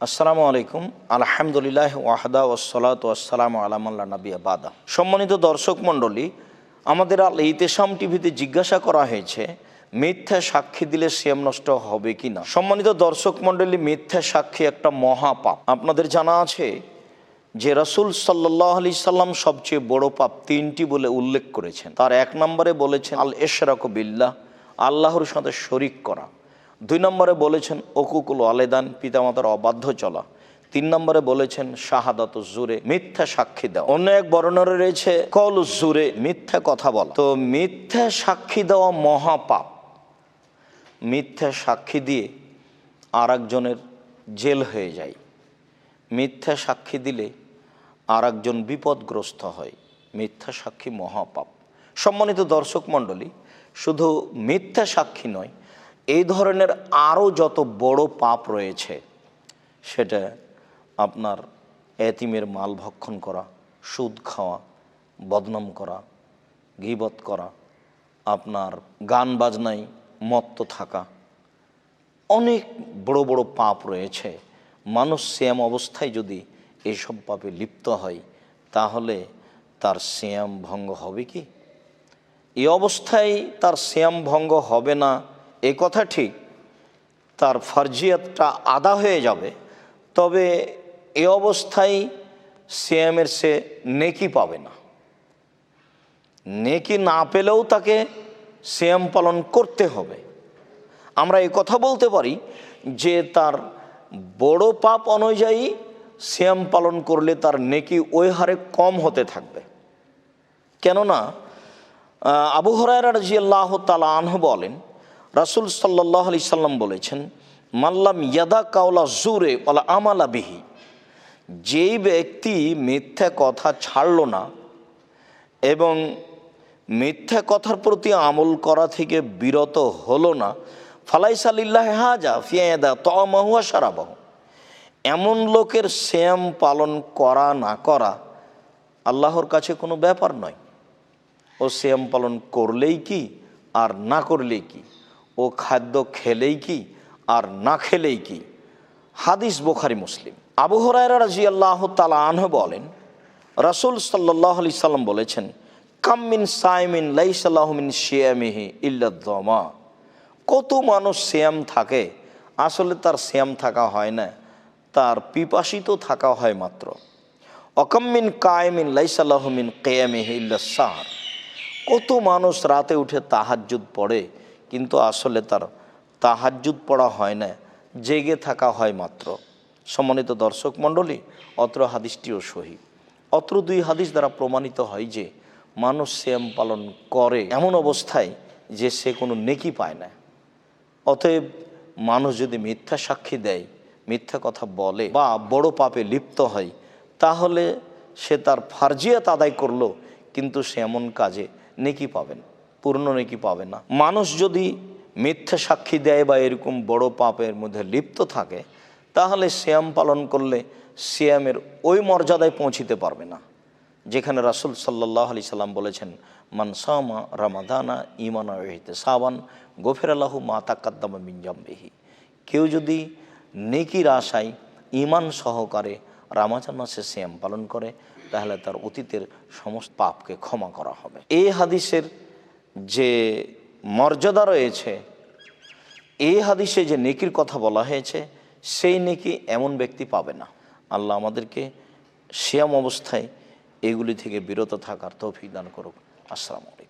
আসসালামু আলাইকুম। আলহামদুলিল্লাহ ওয়াহদা ওসলাত ওয়াসালাম আলামাল্লা নবী আবাদা সম্মানিত দর্শক মণ্ডলী, আমাদের আল ইতেসাম টিভিতে জিজ্ঞাসা করা হয়েছে, মিথ্যা সাক্ষী দিলে সিএম নষ্ট হবে কি না? সম্মানিত দর্শক মণ্ডলী, মিথ্যা সাক্ষী একটা মহাপাপ। আপনাদের জানা আছে যে রাসূল সাল্লাহ আলি সাল্লাম সবচেয়ে বড় পাপ তিনটি বলে উল্লেখ করেছেন। তার এক নম্বরে বলেছেন আল এশরাক বিল্লাহ, আল্লাহর সাথে শরিক করা। দুই নম্বরে বলেছেন অকুকুল আলেদান পিতামাতার অবাধ্য চলা। তিন নম্বরে বলেছেন, শাহাদাত জুরে মিথ্যা সাক্ষী দেওয়া। অন্য এক বর্ণনা রয়েছে, কল জুরে মিথ্যা কথা বলা। তো মিথ্যা সাক্ষী দেওয়া মহাপাপ। মিথ্যা সাক্ষী দিয়ে আর একজনের জেল হয়ে যায়। মিথ্যা সাক্ষী দিলে আর একজন বিপদগ্রস্ত হয়। মিথ্যা সাক্ষী মহাপাপ। সম্মানিত দর্শক মণ্ডলী, শুধু মিথ্যা সাক্ষী নয় এই ধরনের আরও যত বড় পাপ রয়েছে, সেটা আপনার এতিমের মাল ভক্ষণ করা, সুদ খাওয়া, বদনাম করা, গিবত করা, আপনার গান বাজনায় মত্ত থাকা, অনেক বড় বড় পাপ রয়েছে। মানুষ শ্যাম অবস্থায় যদি এসব পাপে লিপ্ত হয়, তাহলে তার শ্যাম ভঙ্গ হবে কি? এই অবস্থায় তার শ্যাম ভঙ্গ হবে না এ কথা ঠিক, তার ফার্জিয়াতটা আদা হয়ে যাবে, তবে এ অবস্থায় শ্যামের সে নেকি পাবে না। নেকি না পেলেও তাকে শ্যাম পালন করতে হবে। আমরা এই কথা বলতে পারি যে তার বড় পাপ অনুযায়ী শ্যাম পালন করলে তার নেকি ওই হারে কম হতে থাকবে। কেননা আবু হরাইরা রাজি আল্লাহ তালা আনহ বলেন রাসুল সাল্লাহ আলি সাল্লাম বলেছেন মাল্লাম ইয়াদা কাওলা জুরে ওলা আমালা বিহি। যেই ব্যক্তি মিথ্যা কথা ছাড়ল না এবং মিথ্যা কথার প্রতি আমল করা থেকে বিরত হলো না ফালাইসালিল্লাহ হাজা ফিয়াদা তমাহুয়া সারাবাহ এমন লোকের শ্যাম পালন করা না করা আল্লাহর কাছে কোনো ব্যাপার নয়। ও শ্যাম পালন করলেই কি আর না করলেই কি? ও খাদ্য খেলেই কি আর না খেলেই কি? হাদিস বোখারি, মুসলিম। আবু হরাইরা রাজি আল্লাহ তালা আনহ বলেন, রাসুল সাল্লাহ আলি সাল্লাম বলেছেন কাম্মিন সাইমিন লাইসাল্লাহমিন শিয়ামিহি ইল্লাদ্দমা কত মানুষ শ্যাম থাকে, আসলে তার শ্যাম থাকা হয় না, তার পিপাসিত থাকা হয় মাত্র। অকাম্মিন কায়মিন লাইসাল্লাহমিন কেয়ামিহি ইল্লা সাহার। কত মানুষ রাতে উঠে তাহাজ্জুদ পড়ে কিন্তু আসলে তার তাহাজ্জুদ পড়া হয় না, জেগে থাকা হয় মাত্র। সম্মানিত দর্শক মণ্ডলী, অত্র হাদিসটিও সহি। অত্র দুই হাদিস দ্বারা প্রমাণিত হয় যে, মানুষ শ্যাম পালন করে এমন অবস্থায় যে সে কোনো নেকি পায় না। অতএব মানুষ যদি মিথ্যা সাক্ষী দেয়, মিথ্যা কথা বলে বা বড় পাপে লিপ্ত হয়, তাহলে সে তার ফার্জিয়াত আদায় করল, কিন্তু সে এমন কাজে নেকি পাবেন পূর্ণ নেকি পাবে না। মানুষ যদি মিথ্যা সাক্ষী দেয় বা এরকম বড় পাপের মধ্যে লিপ্ত থাকে, তাহলে শ্যাম পালন করলে শ্যামের ওই মর্যাদায় পৌঁছিতে পারবে না। যেখানে রাসুল সাল্লাহ আলি সাল্লাম বলেছেন মানসামা রামাদানা ইমানা রহিতে সাবান গোফের আল্লাহ মা তাকাদ্দামা মিনজাম্বেহি কেউ যদি নেকির আশায় ইমান সহকারে রামাজান মাসে শ্যাম পালন করে, তাহলে তার অতীতের সমস্ত পাপকে ক্ষমা করা হবে। এই হাদিসের যে মর্যাদা রয়েছে এই হাদিসে যে নেকির কথা বলা হয়েছে, সেই নেকি এমন ব্যক্তি পাবে না। আল্লাহ আমাদেরকে শ্যাম অবস্থায় এগুলি থেকে বিরত থাকার তৌফিক দান করুক। আসসালামু আলাইকুম।